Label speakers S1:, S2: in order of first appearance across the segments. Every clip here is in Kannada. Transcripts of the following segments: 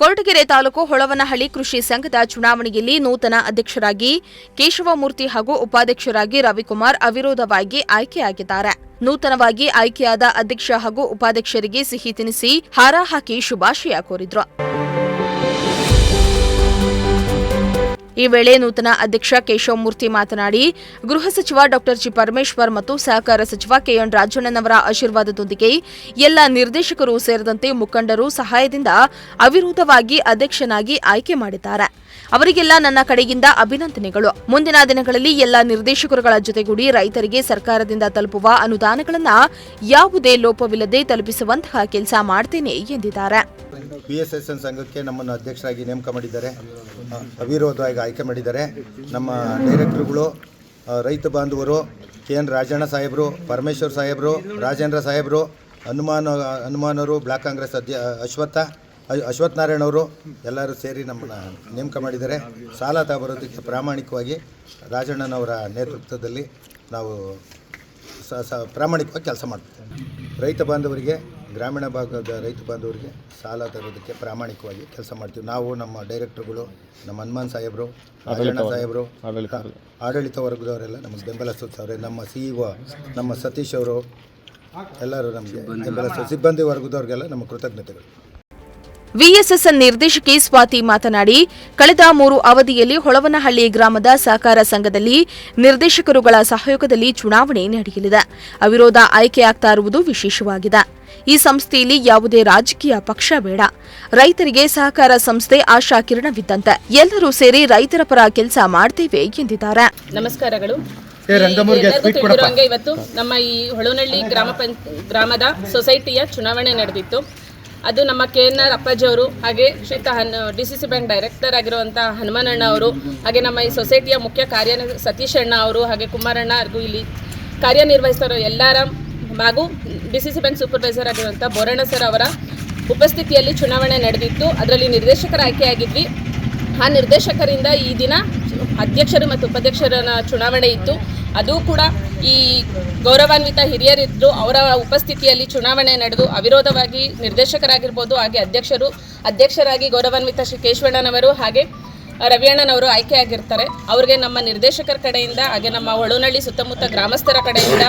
S1: ಕೊರಟಗೆರೆ ತಾಲೂಕು ಹೊಳವನಹಳ್ಳಿ ಕೃಷಿ ಸಂಘದ ಚುನಾವಣೆಯಲ್ಲಿ ನೂತನ ಅಧ್ಯಕ್ಷರಾಗಿ ಕೇಶವಮೂರ್ತಿ ಹಾಗೂ ಉಪಾಧ್ಯಕ್ಷರಾಗಿ ರವಿಕುಮಾರ್ ಅವಿರೋಧವಾಗಿ ಆಯ್ಕೆಯಾಗಿದ್ದಾರೆ. ನೂತನವಾಗಿ ಆಯ್ಕೆಯಾದ ಅಧ್ಯಕ್ಷ ಹಾಗೂ ಉಪಾಧ್ಯಕ್ಷರಿಗೆ ಸಿಹಿ ತಿನಿಸಿ, ಹಾರ ಹಾಕಿ ಶುಭಾಶಯ ಕೋರಿದ್ರು. ಈ ವೇಳೆ ನೂತನ ಅಧ್ಯಕ್ಷ ಕೇಶವಮೂರ್ತಿ ಮಾತನಾಡಿ, ಗೃಹ ಸಚಿವ ಡಾ ಜಿ ಪರಮೇಶ್ವರ್ ಮತ್ತು ಸಹಕಾರ ಸಚಿವ ಕೆಎನ್ ರಾಜಣ್ಣನವರ ಆಶೀರ್ವಾದದೊಂದಿಗೆ ಎಲ್ಲ ನಿರ್ದೇಶಕರು ಸೇರಿದಂತೆ ಮುಖಂಡರು ಸಹಾಯದಿಂದ ಅವಿರೋಧವಾಗಿ ಅಧ್ಯಕ್ಷನಾಗಿ ಆಯ್ಕೆ ಮಾಡಿದ್ದಾರೆ. ಅವರಿಗೆಲ್ಲ ನನ್ನ ಕಡೆಯಿಂದ ಅಭಿನಂದನೆಗಳು. ಮುಂದಿನ ದಿನಗಳಲ್ಲಿ ಎಲ್ಲ ನಿರ್ದೇಶಕರುಗಳ ಜೊತೆಗೂಡಿ ರೈತರಿಗೆ ಸರ್ಕಾರದಿಂದ ತಲುಪುವ ಅನುದಾನಗಳನ್ನು ಯಾವುದೇ ಲೋಪವಿಲ್ಲದೆ ತಲುಪಿಸುವಂತಹ ಕೆಲಸ ಮಾಡ್ತೇನೆ ಎಂದಿದ್ದಾರೆ.
S2: ಬಿ ಎಸ್ ಎಸ್ ಎನ್ ಸಂಘಕ್ಕೆ ನಮ್ಮನ್ನು ಅಧ್ಯಕ್ಷರಾಗಿ ನೇಮಕ ಮಾಡಿದ್ದಾರೆ. ಅವಿರೋಧವಾಗಿ ಆಯ್ಕೆ ಮಾಡಿದ್ದಾರೆ. ನಮ್ಮ ಡೈರೆಕ್ಟ್ರುಗಳು ರೈತ ಬಾಂಧವರು, ಕೆ ಎನ್ ರಾಜಣ್ಣ ಸಾಹೇಬರು, ಪರಮೇಶ್ವರ್ ಸಾಹೇಬರು, ರಾಜೇಂದ್ರ ಸಾಹೇಬರು, ಹನುಮಾನ ಹನುಮಾನವರು ಬ್ಲಾಕ್ ಕಾಂಗ್ರೆಸ್ ಅಧ್ಯ ಅಶ್ವತ್ಥ ಅಶ್ವಥ್ ನಾರಾಯಣ ಅವರು ಎಲ್ಲರೂ ಸೇರಿ ನಮ್ಮನ್ನು ನೇಮಕ ಮಾಡಿದ್ದಾರೆ. ಸಾಲ ತಗೊಬರೋದಕ್ಕೆ ಪ್ರಾಮಾಣಿಕವಾಗಿ ರಾಜಣ್ಣನವರ ನೇತೃತ್ವದಲ್ಲಿ ನಾವು ಸ, ಪ್ರಾಮಾಣಿಕವಾಗಿ ಕೆಲಸ ಮಾಡ್ತೇವೆ. ರೈತ ಬಾಂಧವರಿಗೆ ಗ್ರಾಮೀಣ ಭಾಗದ ರೈತ ಬಾಂಧವರಿಗೆ ಸಾಲ ತರೋದಕ್ಕೆ ಪ್ರಾಮಾಣಿಕವಾಗಿ ಕೆಲಸ ಮಾಡ್ತೀವಿ. ನಾವು ನಮ್ಮ ಡೈರೆಕ್ಟರ್ಗಳು ನಮ್ಮ ಹನುಮಾನ್ ಸಾಹೇಬರು ರಾಜಣ್ಣ ಸಾಹೇಬರು ಆಡಳಿತ ವರ್ಗದವರೆಲ್ಲ ನಮಗೆ ಬೆಂಬಲ ಸೂಚಿಸವ್ರೆ ನಮ್ಮ ಸಿ ಇ ನಮ್ಮ ಸತೀಶ್ ಅವರು ಎಲ್ಲರೂ ನಮಗೆ ಬೆಂಬಲ ಸಿಬ್ಬಂದಿ ವರ್ಗದವ್ರಿಗೆಲ್ಲ ನಮ್ಮ ಕೃತಜ್ಞತೆಗಳು.
S1: ವಿಎಸ್ಎಸ್ಎನ್ ನಿರ್ದೇಶಕಿ ಸ್ವಾತಿ ಮಾತನಾಡಿ ಕಳೆದ ಮೂರು ಅವಧಿಯಲ್ಲಿ ಹೊಳವನಹಳ್ಳಿ ಗ್ರಾಮದ ಸಹಕಾರ ಸಂಘದಲ್ಲಿ ನಿರ್ದೇಶಕರುಗಳ ಸಹಯೋಗದಲ್ಲಿ ಚುನಾವಣೆ ನಡೆಯಲಿದೆ. ಅವಿರೋಧ ಆಯ್ಕೆಯಾಗ್ತಾ ಇರುವುದು ವಿಶೇಷವಾಗಿದೆ. ಈ ಸಂಸ್ಥೆಯಲ್ಲಿ ಯಾವುದೇ ರಾಜಕೀಯ ಪಕ್ಷ ಬೇಡ. ರೈತರಿಗೆ ಸಹಕಾರ ಸಂಸ್ಥೆ ಆಶಾ ಕಿರಣವಿದ್ದಂತೆ. ಎಲ್ಲರೂ ಸೇರಿ ರೈತರ ಪರ ಕೆಲಸ ಮಾಡ್ತೇವೆ ಎಂದಿದ್ದಾರೆ.
S3: ನಮಸ್ಕಾರಗಳು. ಇವತ್ತು ನಮ್ಮ ಈ ಹೊಳನಹಳ್ಳಿ ಗ್ರಾಮ ಗ್ರಾಮದ ಸೊಸೈಟಿಯ ಚುನಾವಣೆ ನಡೆದಿತ್ತು. ಅದು ನಮ್ಮ ಕೆ ಎನ್ ಆರ್ ಅಪ್ಪಾಜಿ ಅವರು ಹಾಗೆ ಶ್ರೀತ ಹನ್, D C C bank director ಆಗಿರುವಂಥ ಹನುಮಾನಣ್ಣ ಅವರು, ಹಾಗೆ ನಮ್ಮ ಈ ಸೊಸೈಟಿಯ ಮುಖ್ಯ ಕಾರ್ಯ ಸತೀಶ್ ಅಣ್ಣ ಅವರು, ಹಾಗೆ ಕುಮಾರಣ್ಣ ಹಾಗೂ ಇಲ್ಲಿ ಕಾರ್ಯನಿರ್ವಹಿಸಿರೋ ಎಲ್ಲರ ಹಾಗೂ D C C bank supervisor ಆಗಿರುವಂಥ ಬೋರಣ್ಣ ಸರ್ ಅವರ ಉಪಸ್ಥಿತಿಯಲ್ಲಿ ಚುನಾವಣೆ ನಡೆದಿತ್ತು. ಅದರಲ್ಲಿ ನಿರ್ದೇಶಕರ ಆಯ್ಕೆಯಾಗಿದ್ವಿ. ಆ ನಿರ್ದೇಶಕರಿಂದ ಈ ದಿನ ಅಧ್ಯಕ್ಷರು ಮತ್ತು ಉಪಾಧ್ಯಕ್ಷರ ಚುನಾವಣೆ ಇತ್ತು. ಅದು ಕೂಡ ಈ ಗೌರವಾನ್ವಿತ ಹಿರಿಯರಿದ್ದರು ಅವರ ಉಪಸ್ಥಿತಿಯಲ್ಲಿ ಚುನಾವಣೆ ನಡೆದು ಅವಿರೋಧವಾಗಿ ನಿರ್ದೇಶಕರಾಗಿರ್ಬೋದು, ಹಾಗೆ ಅಧ್ಯಕ್ಷರು, ಅಧ್ಯಕ್ಷರಾಗಿ ಗೌರವಾನ್ವಿತ ಶ್ರೀ ಕೇಶವಣ್ಣನವರು ಹಾಗೆ ರವಿಯಣ್ಣನವರು ಆಯ್ಕೆಯಾಗಿರ್ತಾರೆ. ಅವ್ರಿಗೆ ನಮ್ಮ ನಿರ್ದೇಶಕರ ಕಡೆಯಿಂದ, ಹಾಗೆ ನಮ್ಮ ಹೊಳುನಳ್ಳಿ ಸುತ್ತಮುತ್ತ ಗ್ರಾಮಸ್ಥರ ಕಡೆಯಿಂದ,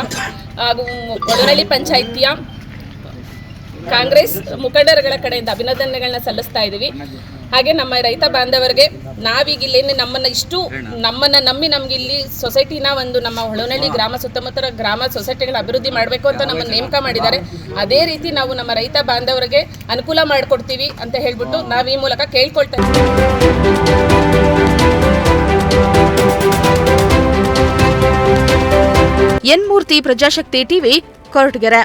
S3: ಹಾಗೂ ಹೊಳುನಳ್ಳಿ ಪಂಚಾಯಿತಿಯ ಕಾಂಗ್ರೆಸ್ ಮುಖಂಡರುಗಳ ಕಡೆಯಿಂದ ಅಭಿನಂದನೆಗಳನ್ನ ಸಲ್ಲಿಸ್ತಾ ಇದ್ದೀವಿ. ಹಾಗೆ ನಮ್ಮ ರೈತ ಬಾಂಧವರಿಗೆ ನಾವೀಗ ಇಲ್ಲೇನೆ ನಮ್ಮನ್ನ ಇಷ್ಟು ನಮ್ಮನ್ನ ನಂಬಿ ನಮ್ಗೆ ಇಲ್ಲಿ ಸೊಸೈಟಿನ ಒಂದು ನಮ್ಮ ಹೊಳನಳ್ಳಿ ಗ್ರಾಮ ಸುತ್ತಮುತ್ತ ಗ್ರಾಮ ಸೊಸೈಟಿಗಳ ಅಭಿವೃದ್ಧಿ ಮಾಡಬೇಕು ಅಂತ ನಮ್ಮನ್ನು ನೇಮಕ ಮಾಡಿದ್ದಾರೆ. ಅದೇ ರೀತಿ ನಾವು ನಮ್ಮ ರೈತ ಬಾಂಧವರಿಗೆ ಅನುಕೂಲ ಮಾಡಿಕೊಡ್ತೀವಿ ಅಂತ ಹೇಳ್ಬಿಟ್ಟು ನಾವು ಈ ಮೂಲಕ ಕೇಳ್ಕೊಳ್ತಾ
S1: ಎನ್ ಮೂರ್ತಿ ಪ್ರಜಾಶಕ್ತಿ ಟಿವಿ ಕೊರಟಗೆರೆ.